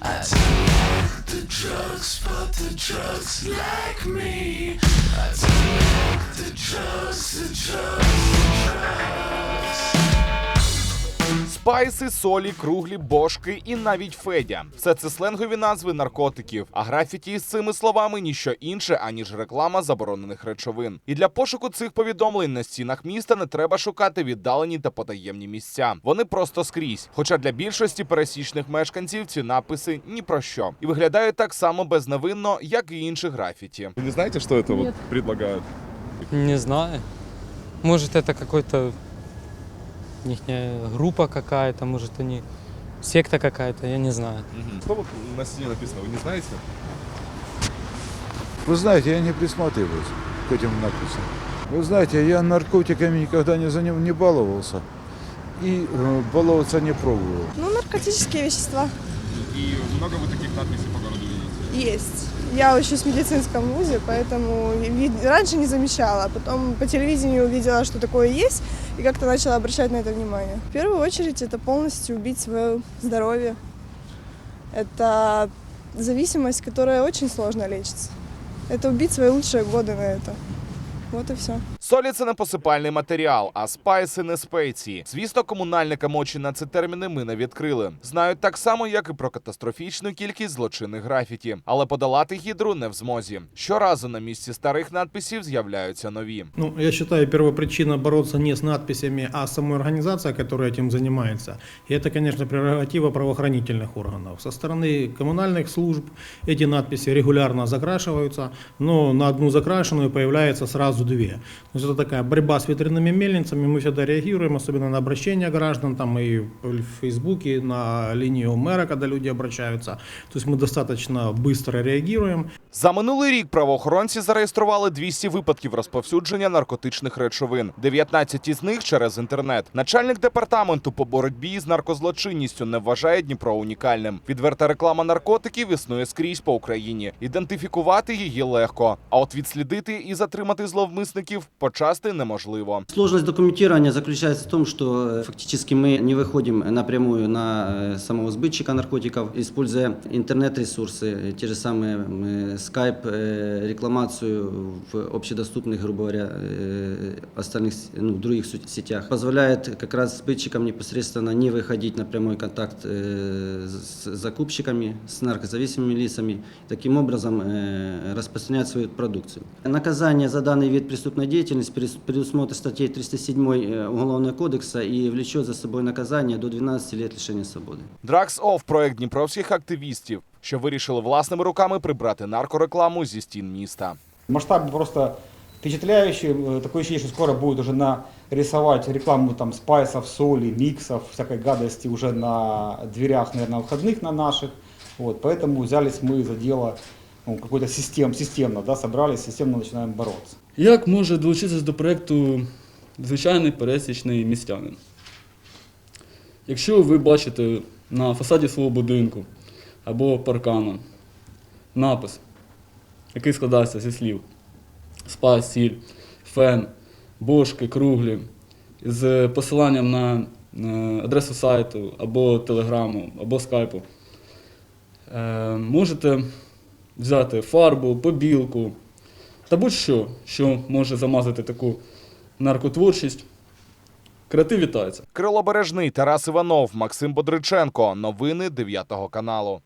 I take the drugs, but the drugs like me. I take the drugs, the drugs. Спайси, солі, круглі, бошки і навіть Федя. Все це сленгові назви наркотиків. А графіті із цими словами ніщо інше, аніж реклама заборонених речовин. І для пошуку цих повідомлень на стінах міста не треба шукати віддалені та потаємні місця. Вони просто скрізь. Хоча для більшості пересічних мешканців ці написи ні про що і виглядають так само безневинно, як і інші графіті. Вы не знаете, что это вот предлагают? Не знаю. Может, это какой-то ихняя группа какая-то, может, они секта какая-то, я не знаю. Что вот на стене написано, вы не знаете? Вы знаете, я не присматриваюсь к этим надписям. Вы знаете, я наркотиками никогда не, за ним не баловался и э, баловаться не пробовал. Ну, наркотические вещества И много вы таких надписей по городу видите? есть. Я учусь в медицинском вузе, поэтому вид- раньше не замечала, а потом по телевидению увидела, что такое есть, и как-то начала обращать на это внимание. В первую очередь это полностью убить свое здоровье. Это зависимость, которая очень сложно лечится. Это убить свои лучшие годы на это. Вот и все. Солі це не посипальний матеріал, а спайси не спеції. Звісно, комунальникам очі на ці терміни ми не відкрили. Знають так само, як і про катастрофічну кількість злочинних графіті, але подолати гідру не в змозі. Щоразу на місці старих надписів з'являються нові. Ну, я считаю, первопричина бороться не с надписями, а с самой организацией, которая этим занимается. И это, конечно, прерогатива правоохранительных органов. Со стороны коммунальных служб эти надписи регулярно закрашиваются, но на одну закрашенную появляется сразу две. То есть это такая борьба с ветряными мельницами. Мы всегда реагируем, особенно на обращения граждан, там и в Фейсбуке, на линию мэра, когда люди обращаются. То есть мы достаточно быстро реагируем. За минулий рік правоохоронці зареєстрували 200 випадків розповсюдження наркотичних речовин. 19 із них через інтернет. Начальник департаменту по боротьбі з наркозлочинністю не вважає Дніпро унікальним. Відверта реклама наркотиків існує скрізь по Україні. Ідентифікувати її легко, а от відслідити і затримати зловмисників почасти неможливо. Сложность документирования заключается в том, что э, фактически мы не выходим напрямую на э, самого сбытчика наркотиков, используя интернет-ресурсы, э, те же самые э, Skype, э, рекламацию в общедоступных, грубо говоря, э, остальных, с- ну, других су- сетях, позволяет как раз сбытчикам непосредственно не выходить на прямой контакт э, с закупщиками, с наркозависимыми лицами, таким образом э, распространять свою продукцию. Наказание за данный вид преступной деятельности перес- предусмотрено статьей 307 э, Уголовного кодекса и влечет за собой наказание до 12 лет лишения свободы. Драгс Оф проект дніпровських активістів, що вирішили власними руками прибрати наркорекламу зі стін міста. Масштаб просто впечатляющий. Э, Такое ощущение, что скоро будет уже нарисовать рекламу там спайсов, соли, миксов, всякой гадости уже на дверях, наверное, выходных на наших. Вот, поэтому взялись мы за дело ну, какой-то систем, системно, да, собрались, системно начинаем бороться. Як може долучитися до проєкту звичайний пересічний містянин? Якщо ви бачите на фасаді свого будинку або паркану напис, який складається зі слів спас, сіль, фен, бошки, круглі, з посиланням на е, адресу сайту або телеграму, або скайпу, е, можете взяти фарбу, побілку, та будь-що, що може замазати таку наркотворчість. Крати вітається. Крило Бережний, Тарас Іванов, Максим Бодриченко. Новини 9 каналу.